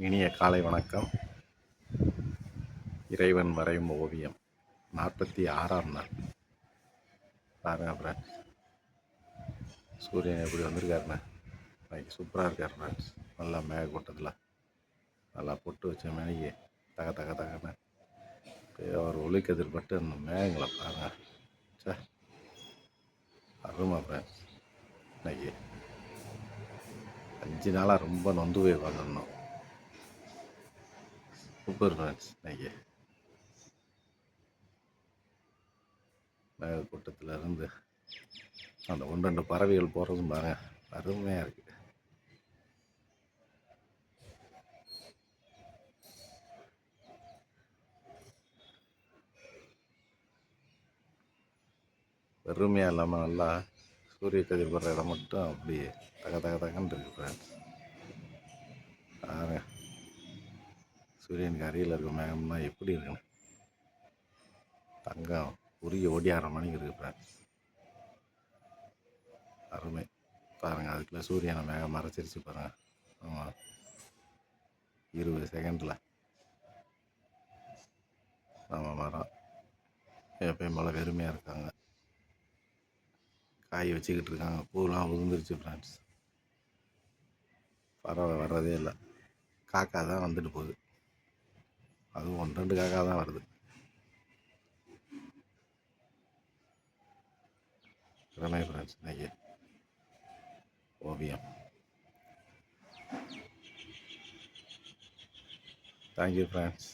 இனிய காலை வணக்கம். இறைவன் வரையும் ஓவியம். நாற்பத்தி ஆறாம் நாள். பாருங்க அப்புறம். சூரியன் எப்படி வந்திருக்காருண்ணே? இன்னைக்கு சூப்பராக இருக்கார் ஃப்ரெண்ட்ஸ் நல்லா மேக கூட்டத்தில். நல்லா பொட்டு வச்ச மேனிக்கு தக தக தகன்னு. அவர் ஒளிக்கதிர் பட்டு அந்த மேகங்களை பாருங்க. சே அருமா ஃப்ரெண்ட்ஸ் இன்னைக்கு அஞ்சு நாளாக ரொம்ப நொந்து போய் உட்காந்துருந்தோம் சூப்பர் ஃப்ரெண்ட்ஸ் இன்னைக்கு மேக கூட்டத்தில் இருந்து அந்த ஒன்று ரெண்டு பறவைகள் போகிறதும் பாருங்க. அருமையாக இருக்குது வெறுமையாக இல்லாமல் நல்லா சூரிய கதிர் படுற இடம் மட்டும் அப்படியே தக தக தகன்னு இருக்கு ஃப்ரெண்ட்ஸ் பாருங்க சூரியனுக்கு அருகில் இருக்க மேகம்னா எப்படி இருக்குன்னு? தங்கம் உருகி ஆறு மணிக்கு இருக்கு அருமை. பாருங்கள் அதுக்குள்ளே சூரியனை மேகம் மறைச்சிருச்சு பாருங்கள் ஆமாம் இருபது செகண்டில். ஆமாம் மரம். எப்பயும் போல் வெறுமையாக இருக்காங்க. காய் வச்சுக்கிட்டு இருக்காங்க. பூலாம் உதிர்ந்துருச்சு ஃப்ரெண்ட்ஸ் பறவை வர்றதே இல்லை. காக்கா தான் வந்துட்டு போகுது. அதுவும் ஒன்று ரெண்டு காக்கா தான் வருது. திறமை ஃப்ரெண்ட்ஸ் இன்னைக்கு ஓவியம். Thank you friends